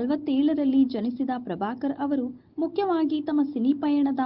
ನಲವತ್ತೇಳರಲ್ಲಿ ಜನಿಸಿದ ಪ್ರಭಾಕರ್ ಅವರು ಮುಖ್ಯವಾಗಿ ತಮ್ಮ ಸಿನಿ ಪಯಣದ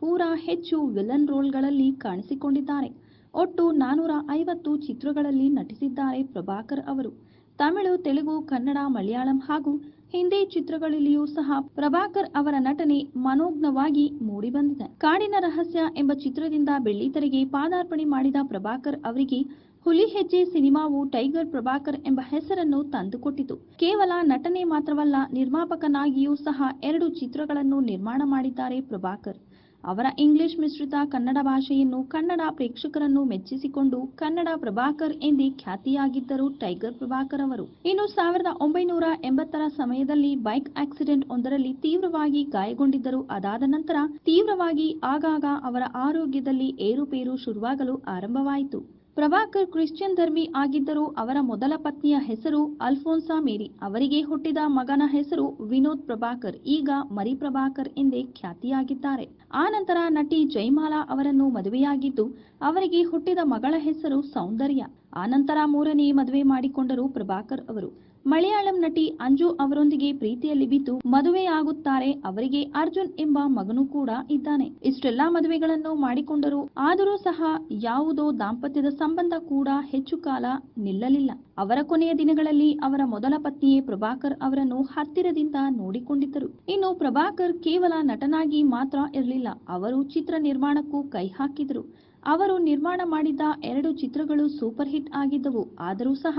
ಪೂರ ಹೆಚ್ಚು ವಿಲನ್ ರೋಲ್ಗಳಲ್ಲಿ ಕಾಣಿಸಿಕೊಂಡಿದ್ದಾರೆ. ಒಟ್ಟು ನಾನೂರ ಐವತ್ತು ಚಿತ್ರಗಳಲ್ಲಿ ನಟಿಸಿದ್ದಾರೆ ಪ್ರಭಾಕರ್ ಅವರು. ತಮಿಳು, ತೆಲುಗು, ಕನ್ನಡ, ಮಲಯಾಳಂ ಹಾಗೂ ಹಿಂದಿ ಚಿತ್ರಗಳಲ್ಲಿಯೂ ಸಹ ಪ್ರಭಾಕರ್ ಅವರ ನಟನೆ ಮನೋಜ್ಞವಾಗಿ ಮೂಡಿಬಂದಿದೆ. ಕಾಡಿನ ರಹಸ್ಯ ಎಂಬ ಚಿತ್ರದಿಂದ ಬೆಳ್ಳಿತೆರೆಗೆ ಪಾದಾರ್ಪಣೆ ಮಾಡಿದ ಪ್ರಭಾಕರ್ ಅವರಿಗೆ ಹುಲಿ ಹೆಜ್ಜೆ ಸಿನಿಮಾವು ಟೈಗರ್ ಪ್ರಭಾಕರ್ ಎಂಬ ಹೆಸರನ್ನು ತಂದುಕೊಟ್ಟಿತು. ಕೇವಲ ನಟನೆ ಮಾತ್ರವಲ್ಲ, ನಿರ್ಮಾಪಕನಾಗಿಯೂ ಸಹ ಎರಡು ಚಿತ್ರಗಳನ್ನು ನಿರ್ಮಾಣ ಮಾಡಿದ್ದಾರೆ ಪ್ರಭಾಕರ್. ಅವರ ಇಂಗ್ಲಿಷ್ ಮಿಶ್ರಿತ ಕನ್ನಡ ಭಾಷೆಯನ್ನು ಕನ್ನಡ ಪ್ರೇಕ್ಷಕರನ್ನು ಮೆಚ್ಚಿಸಿಕೊಂಡು ಕನ್ನಡ ಪ್ರಭಾಕರ್ ಎಂದೇ ಖ್ಯಾತಿಯಾಗಿದ್ದರು ಟೈಗರ್ ಪ್ರಭಾಕರ್ ಅವರು. ಇನ್ನು ಸಾವಿರದ ಒಂಬೈನೂರ ಎಂಬತ್ತರ ಸಮಯದಲ್ಲಿ ಬೈಕ್ ಆಕ್ಸಿಡೆಂಟ್ ಒಂದರಲ್ಲಿ ತೀವ್ರವಾಗಿ ಗಾಯಗೊಂಡಿದ್ದರು. ಅದಾದ ನಂತರ ತೀವ್ರವಾಗಿ ಆಗಾಗ ಅವರ ಆರೋಗ್ಯದಲ್ಲಿ ಏರುಪೇರು ಶುರುವಾಗಲು ಆರಂಭವಾಯಿತು. ಪ್ರಭಾಕರ್ ಕ್ರಿಶ್ಚಿಯನ್ ಧರ್ಮಿ ಆಗಿದ್ದರೂ ಅವರ ಮೊದಲ ಪತ್ನಿಯ ಹೆಸರು ಅಲ್ಫೋನ್ಸಾ ಮೇರಿ. ಅವರಿಗೆ ಹುಟ್ಟಿದ ಮಗನ ಹೆಸರು ವಿನೋದ್ ಪ್ರಭಾಕರ್. ಈಗ ಮರಿ ಪ್ರಭಾಕರ್ ಎಂದೇ ಖ್ಯಾತಿಯಾಗಿದ್ದಾರೆ. ಆ ನಂತರ ನಟಿ ಜೈಮಾಲಾ ಅವರನ್ನು ಮದುವೆಯಾಗಿದ್ದು, ಅವರಿಗೆ ಹುಟ್ಟಿದ ಮಗಳ ಹೆಸರು ಸೌಂದರ್ಯ. ಆನಂತರ ಮೂರನೇ ಮದುವೆ ಮಾಡಿಕೊಂಡರು ಪ್ರಭಾಕರ್ ಅವರು. ಮಲಯಾಳಂ ನಟಿ ಅಂಜು ಅವರೊಂದಿಗೆ ಪ್ರೀತಿಯಲ್ಲಿ ಬಿದ್ದು ಮದುವೆಯಾಗುತ್ತಾರೆ ಅವರಿಗೆ ಅರ್ಜುನ್ ಎಂಬ ಮಗನು ಕೂಡ ಇದ್ದಾನೆ. ಇಷ್ಟೆಲ್ಲಾ ಮದುವೆಗಳನ್ನು ಮಾಡಿಕೊಂಡರು ಆದರೂ ಸಹ ಯಾವುದೋ ದಾಂಪತ್ಯದ ಸಂಬಂಧ ಕೂಡ ಹೆಚ್ಚು ಕಾಲ ನಿಲ್ಲಲಿಲ್ಲ. ಅವರ ಕೊನೆಯ ದಿನಗಳಲ್ಲಿ ಅವರ ಮೊದಲ ಪತ್ನಿಯೇ ಪ್ರಭಾಕರ್ ಅವರನ್ನು ಹತ್ತಿರದಿಂದ ನೋಡಿಕೊಂಡಿದ್ದರು. ಇನ್ನು ಪ್ರಭಾಕರ್ ಕೇವಲ ನಟನಾಗಿ ಮಾತ್ರ ಇರಲಿಲ್ಲ, ಅವರು ಚಿತ್ರ ನಿರ್ಮಾಣಕ್ಕೂ ಕೈ ಹಾಕಿದರು. ಅವರು ನಿರ್ಮಾಣ ಮಾಡಿದ ಎರಡು ಚಿತ್ರಗಳು ಸೂಪರ್ ಹಿಟ್ ಆಗಿದ್ದವು, ಆದರೂ ಸಹ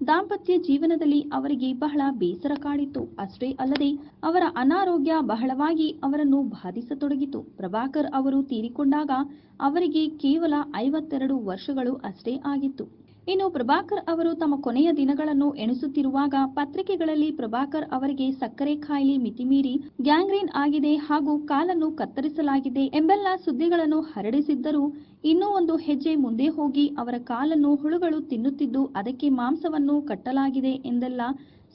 ದಾಂಪತ್ಯ ಜೀವನದಲ್ಲಿ ಅವರಿಗೆ ಬಹಳ ಬೇಸರ ಕಾಡಿತ್ತು. ಅಷ್ಟೇ ಅಲ್ಲದೆ ಅವರ ಅನಾರೋಗ್ಯ ಬಹಳವಾಗಿ ಅವರನ್ನು ಬಾಧಿಸತೊಡಗಿತು. ಪ್ರಭಾಕರ್ ಅವರು ತೀರಿಕೊಂಡಾಗ ಅವರಿಗೆ ಕೇವಲ ಐವತ್ತೆರಡು ವರ್ಷಗಳು ಅಷ್ಟೇ ಆಗಿತ್ತು. ಇನ್ನು ಪ್ರಭಾಕರ್ ಅವರು ತಮ್ಮ ಕೊನೆಯ ದಿನಗಳನ್ನು ಎಣಿಸುತ್ತಿರುವಾಗ ಪತ್ರಿಕೆಗಳಲ್ಲಿ ಪ್ರಭಾಕರ್ ಅವರಿಗೆ ಸಕ್ಕರೆ ಕಾಯಿಲೆ ಮಿತಿಮೀರಿ ಗ್ಯಾಂಗ್ರೀನ್ ಆಗಿದೆ ಹಾಗೂ ಕಾಲನ್ನು ಕತ್ತರಿಸಲಾಗಿದೆ ಎಂಬೆಲ್ಲ ಸುದ್ದಿಗಳನ್ನು ಹರಡಿಸಿದ್ದರೂ ಇನ್ನೂ ಒಂದು ಹೆಜ್ಜೆ ಮುಂದೆ ಹೋಗಿ ಅವರ ಕಾಲನ್ನು ಹುಳುಗಳು ತಿನ್ನುತ್ತಿದ್ದು ಅದಕ್ಕೆ ಮಾಂಸವನ್ನು ಕಟ್ಟಲಾಗಿದೆ ಎಂದೆಲ್ಲ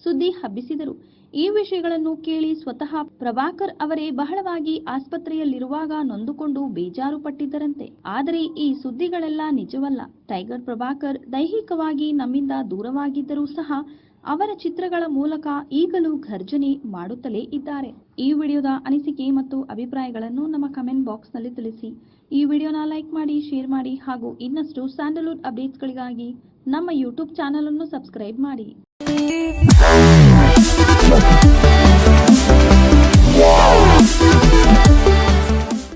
ಸುದ್ದಿ ಹಬ್ಬಿಸಿದರು. ಈ ವಿಷಯಗಳನ್ನು ಕೇಳಿ ಸ್ವತಃ ಪ್ರಭಾಕರ್ ಅವರೇ ಬಹಳವಾಗಿ ಆಸ್ಪತ್ರೆಯಲ್ಲಿರುವಾಗ ನೊಂದುಕೊಂಡು ಬೇಜಾರು ಪಟ್ಟಿದ್ದರಂತೆ. ಆದರೆ ಈ ಸುದ್ದಿಗಳೆಲ್ಲ ನಿಜವಲ್ಲ. ಟೈಗರ್ ಪ್ರಭಾಕರ್ ದೈಹಿಕವಾಗಿ ನಮ್ಮಿಂದ ದೂರವಾಗಿದ್ದರೂ ಸಹ ಅವರ ಚಿತ್ರಗಳ ಮೂಲಕ ಈಗಲೂ ಘರ್ಜನೆ ಮಾಡುತ್ತಲೇ ಇದ್ದಾರೆ. ಈ ವಿಡಿಯೋದ ಅನಿಸಿಕೆ ಮತ್ತು ಅಭಿಪ್ರಾಯಗಳನ್ನು ನಮ್ಮ ಕಮೆಂಟ್ ಬಾಕ್ಸ್ನಲ್ಲಿ ತಿಳಿಸಿ. ಈ ವಿಡಿಯೋನ ಲೈಕ್ ಮಾಡಿ, ಶೇರ್ ಮಾಡಿ ಹಾಗೂ ಇನ್ನಷ್ಟು ಸ್ಯಾಂಡಲ್ವುಡ್ ಅಪ್ಡೇಟ್ಸ್ಗಳಿಗಾಗಿ ನಮ್ಮ ಯೂಟ್ಯೂಬ್ ಚಾನಲನ್ನು ಸಬ್ಸ್ಕ್ರೈಬ್ ಮಾಡಿ. Bye.